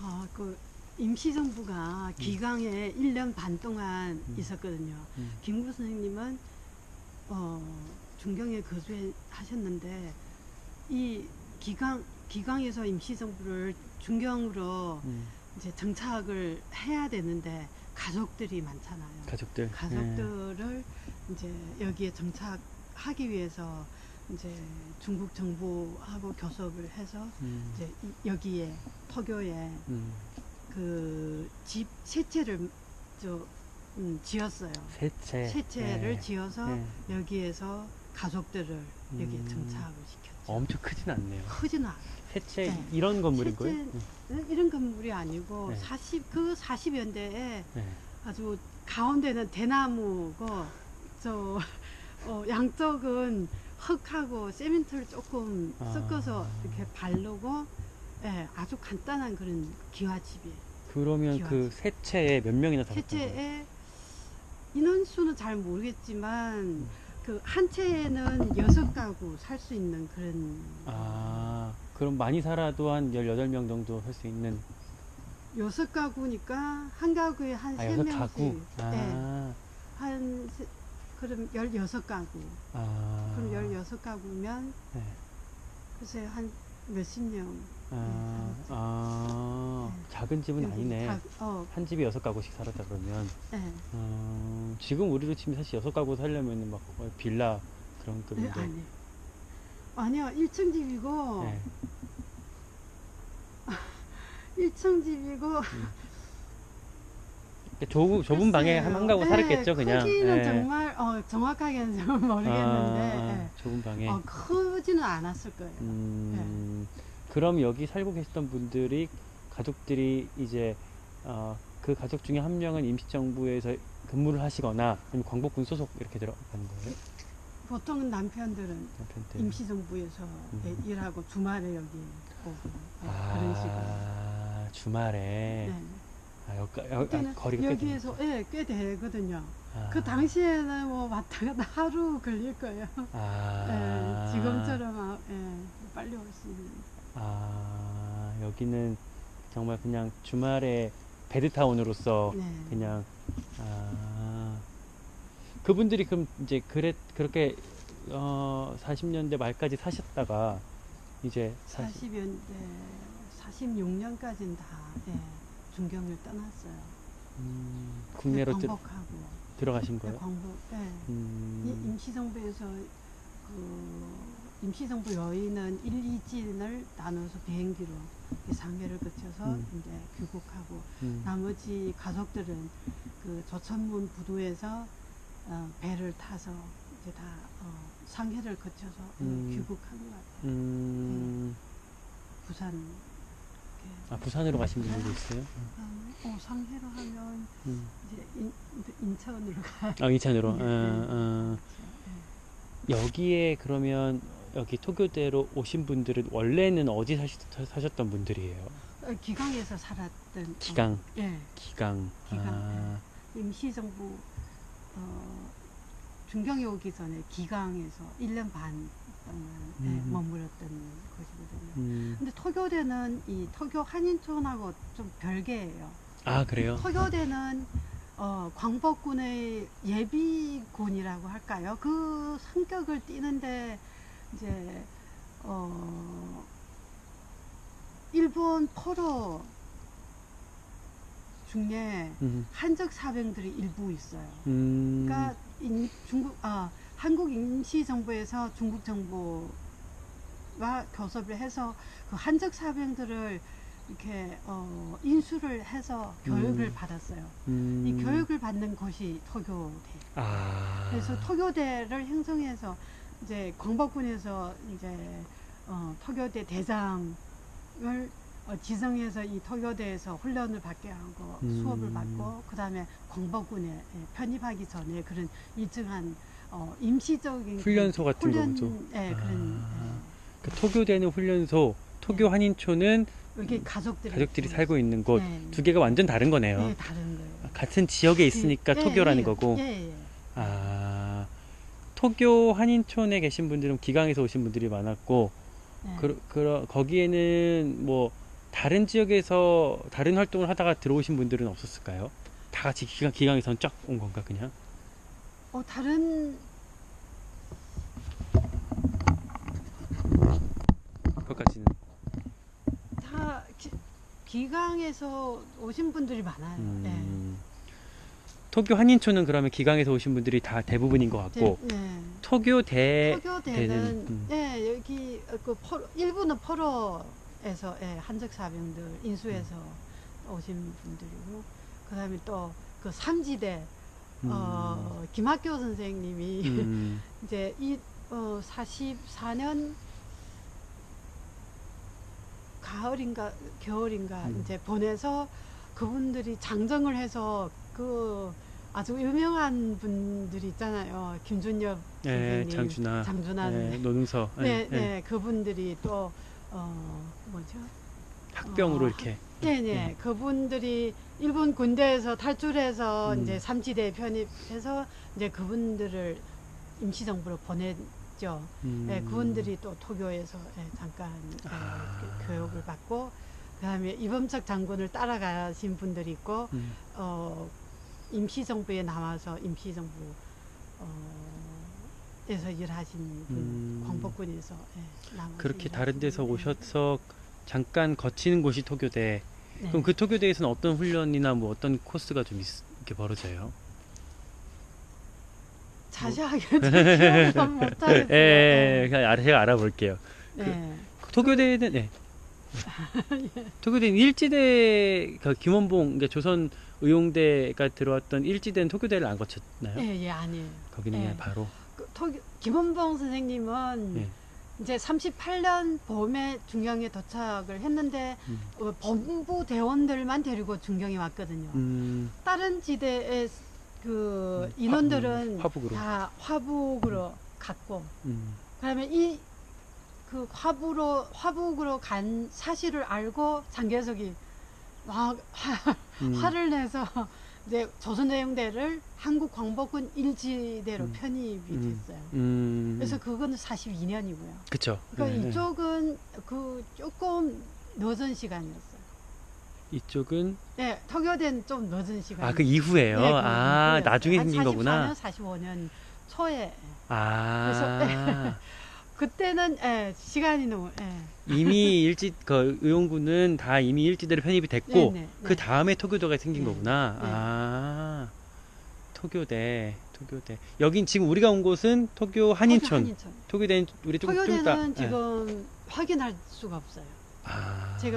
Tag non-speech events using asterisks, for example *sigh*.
아, 그 임시정부가 기강에 1년 반 동안 음. 있었거든요. 음. 김구 선생님은 어, 중경에 거주하셨는데 이 기강 기강에서 임시정부를 중경으로 음. 이제 정착을 해야 되는데 가족들이 많잖아요. 가족들. 예. 가족들을 이제 여기에 정착하기 위해서 이제 중국 정부하고 교섭을 해서 음. 이제 이- 여기에 터교에 음. 그집 세 채를 저 음, 지었어요. 세채. 세 채를 예. 지어서 예. 여기에서 가족들을 여기에 음. 정착을 시켰죠. 엄청 크진 않네요. 크지는 않아요. 세채 네. 이런 건물인 세채- 거예요? 응. 이런 건물이 아니고 네. 40, 그 40연대에 네. 아주 가운데는 대나무고 저 어, 양쪽은 흙하고 세멘트를 조금 아. 섞어서 이렇게 바르고 예, 아주 간단한 그런 기와집이에요. 그러면 그 세채에 몇 명이나 살았던 거예요? 채채에 인원수는 잘 모르겠지만 그 한 채에는 여섯 가구 살 수 있는 그런 아, 그럼 많이 살아도 한 18명 정도 살 수 있는 여섯 가구니까 한 가구에 한 아, 명씩 가구. 예, 아. 한 세- 그럼 열여섯 가구 아. 그럼 열여섯 가구면 네. 글쎄 한 몇십 명 아, 네, 아, 네. 작은 집은 아니네. 다- 어, 한 집에 여섯 가구씩 살았다 그러면. 예. 음, 지금 우리로 치면 사실 여섯 가구 살려면 막 거의 빌라 그런 네, 급인데. 아니. 아니요, 1층 집이고, 네. *laughs* 1층 집이고, 그러니까 좁은, 좁은 방에 한, 한 가구 글쎄요. 살았겠죠, 예, 그냥. 크기는 예. 정말, 어, 정확하게는 잘 모르겠는데, 아, 좁은 방에. 예. 어, 크지는 않았을 거예요. 음, 그럼 여기 살고 계셨던 분들이 가족들이 이제 어, 그 가족 중에 한 명은 임시정부에서 근무를 하시거나 아니면 광복군 소속 이렇게 들어가는 거예요? 보통은 남편들은 남편들. 임시정부에서 음. 예, 일하고 주말에 여기 오고, 어, 그런 식으로. 아, 주말에 네. 아, 여기, 여, 아, 거리가 꽤 여기에서 예, 꽤 되거든요. 되니까. 그 당시에는 뭐 왔다 갔다 하루 걸릴 거예요. 아, *laughs* 예, 지금처럼 아, 예, 빨리 올 수 있는. 아, 여기는 정말 그냥 주말에 베드타운으로서 네. 그냥 아 그분들이 그럼 이제 그래 그렇게 어 40년대 말까지 사셨다가 이제 40, 40연대, 46년까지는 다 예, 중경을 떠났어요. 음, 국내로 들, 광복하고 들어가신 예, 거예요? 광복. 예. 이 음, 임시정부에서 그 임시정부 여인은 1, 2진을 나눠서 비행기로 이 상해를 거쳐서 음. 이제 귀국하고 음, 나머지 가족들은 그 조천문 부두에서 어, 배를 타서 이제 다 어, 상해를 거쳐서 어, 음. 귀국한 것 같아요. 음, 부산. 아 부산으로 가신 분들도 있어요? 음, 어, 상해로 하면 음. 이제 인, 인천으로 가. 아 이찬으로. 네, 어, 네. 어. 예. 여기에 그러면 여기 토교대로 오신 분들은 원래는 어디 사시, 사셨던 분들이에요? 어, 기강에서 살았던. 기강. 어, 예. 기강. 기강. 아, 임시정부 어, 중경에 오기 전에 기강에서 1년 반 동안 예, 음. 머물렀던 곳이거든요. 음. 근데 토교대는 이 토교 한인촌하고 좀 별개예요. 아 그래요? 토교대는 어, 광복군의 예비군이라고 할까요? 그 성격을 띠는데 이제 어, 일본 포로 중에 음. 한적 사병들이 일부 있어요. 음. 그러니까 인- 중국 아 한국 임시정부에서 중국 정부와 교섭을 해서 그 한적 사병들을 이렇게 어, 인수를 해서 교육을 음. 받았어요. 음. 이 교육을 받는 곳이 토교대. 아. 그래서 토교대를 형성해서 이제 광복군에서 이제 어, 토교대 대장을 어, 지정해서 이 토교대에서 훈련을 받게 하고 음. 수업을 받고 그 다음에 광복군에 예, 편입하기 전에 그런 일정한 어, 임시적인 훈련소 그 같은 훈련, 거죠? 예, 그런 아. 그 토교되는 훈련소, 토교 한인촌은 예, 여기 가족들이 가족들이 살고 있는 곳두 네. 개가 완전 다른 거네요. 네, 다른 거예요. 같은 지역에 있으니까 예, 토교라는 예, 거고. 예, 예. 아. 토교 한인촌에 계신 분들은 기강에서 오신 분들이 많았고 예. 그, 그, 거기에는 뭐 다른 지역에서 다른 활동을 하다가 들어오신 분들은 없었을까요? 다 같이 기강, 기강에선 쫙 온 건가 그냥? 어, 다른 그것까지는 다 기, 기강에서 오신 분들이 많아요. 음, 토교 한인촌은 그러면 기강에서 오신 분들이 다 대부분인 것 네. 같고 네. 토교대 토교대는 음. 예 여기 어, 그 포, 일부는 포로에서 예, 한적 사병들 인수해서 음. 오신 분들이고 그다음에 또 그 삼지대 음, 어, 김학교 선생님이 음, *laughs* 이제 이 어, 44년 가을인가 겨울인가 음. 이제 보내서 그분들이 장정을 해서 그 아주 유명한 분들이 있잖아요. 김준엽 네, 선생님, 장준하, 장준하 네, 선생님. 노능서, 네, 네, 네, 그분들이 또 어, 뭐죠? 학병으로 어, 이렇게 네, 네, 네. 그분들이 일본 군대에서 탈출해서 음. 이제 삼지대 편입해서 이제 그분들을 임시정부로 보냈죠. 음, 네, 그분들이 또 토교에서 예, 잠깐 예, 아. 그 교육을 받고 그다음에 이범석 장군을 따라가신 분들이 있고 음, 어, 임시정부에 나와서 임시정부 어, 에서 일하신 분 음. 광복군에서 예, 나와서 그렇게 다른 데서 오셔서 잠깐 거치는 곳이 토교대. 분. 네. 그럼 그 토교대에서는 어떤 훈련이나 뭐 어떤 코스가 좀 있, 이렇게 벌어져요? 자세하게 기억을 못하겠어요. 예, 예, 예, 그냥 제가 알아볼게요. 네. 토교대는 네. *laughs* 토교대는 일지대 그 김원봉 그러니까 조선 의용대가 들어왔던 일지대는 토교대를 안 거쳤나요? 예, 예, 아니에요. 거기는 예. 그냥 바로. 그, 토교, 김원봉 선생님은 예. 이제 38년 봄에 중경에 도착을 했는데 음. 어, 본부 대원들만 데리고 중경에 왔거든요. 음, 다른 지대의 그 음, 인원들은 화- 음, 화북으로. 다 화북으로 갔고 음, 그러면 이 그 화북으로 화북으로 간 사실을 알고 장계석이 막 화, *laughs* 음, 화를 내서 이제 조선대용대를 한국 광복군 일지대로 음. 편입이 음. 됐어요. 음, 그래서 그거는 42년이고요. 그쵸. 그러니까 네, 이쪽은 그 조금 늦은 시간이었어요. 이쪽은 네, 토교대는 좀 늦은 시간. 아 그 이후에요. 네, 그 아 이후에. 나중에 한 생긴 거구나. 44년, 45년 초에 아 그 때는 예, 시간이 너무 예. 이미 일지 그 의용군은 다 이미 일지대로 편입이 됐고 네, 네, 그 네. 다음에 토교대가 생긴 네. 거구나. 네. 아 토교대 토교대 여긴 지금 우리가 온 곳은 토교 한인촌. 한인촌. 토교대는 우리 조금 좀 이따. 토교대는 예. 지금 확인할 수가 없어요. 아. 제가